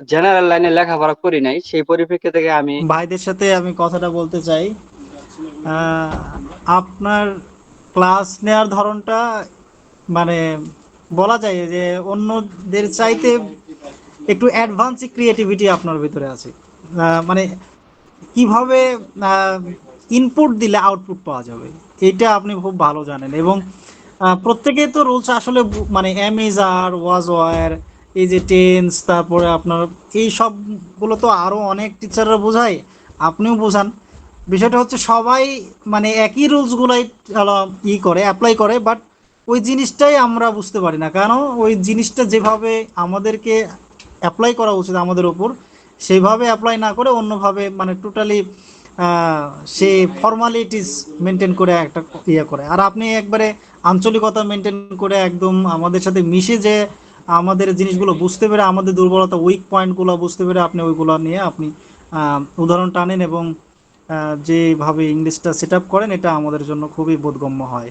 General লাইনে লেখাপড়া করি নাই সেই পরিপ্রেক্ষিতে থেকে আমি ভাইদের সাথে আমি কথাটা বলতে চাই। আপনার ক্লাস নেওয়ার ধরনটা মানে বলা যায় যে অন্যদের চাইতে একটু অ্যাডভান্স ক্রিয়েটিভিটি আপনার ভিতরে আছে। মানে কীভাবে ইনপুট দিলে আউটপুট পাওয়া যাবে এটা আপনি খুব ভালো জানেন। এবং আহ, প্রত্যেকেই তো রুলস আসলে মানে am is are was were এই যে টেন্স তারপরে আপনার এই সবগুলো তো আরও অনেক টিচাররা বোঝায়, আপনিও বোঝান। বিষয়টা হচ্ছে সবাই মানে একই রুলসগুলাই ই করে অ্যাপ্লাই করে বাট ওই জিনিসটাই আমরা বুঝতে পারি না। কারণ ওই জিনিসটা যেভাবে আমাদেরকে অ্যাপ্লাই করা উচিত আমাদের ওপর সেইভাবে অ্যাপ্লাই না করে অন্যভাবে মানে টোটালি সে ফর্মালিটিস মেনটেন করে একটা ইয়ে করে। আর আপনি একবারে আঞ্চলিকতা মেনটেন করে একদম আমাদের সাথে মিশে যে আমাদের জিনিসগুলো বুঝতে পেরে, আমাদের দুর্বলতা উইক পয়েন্টগুলো বুঝতে পেরে আপনি ওইগুলো নিয়ে আপনি উদাহরণ টানেন এবং যেভাবে ইংলিশটা সেট করেন, এটা আমাদের জন্য খুবই বোধগম্য হয়।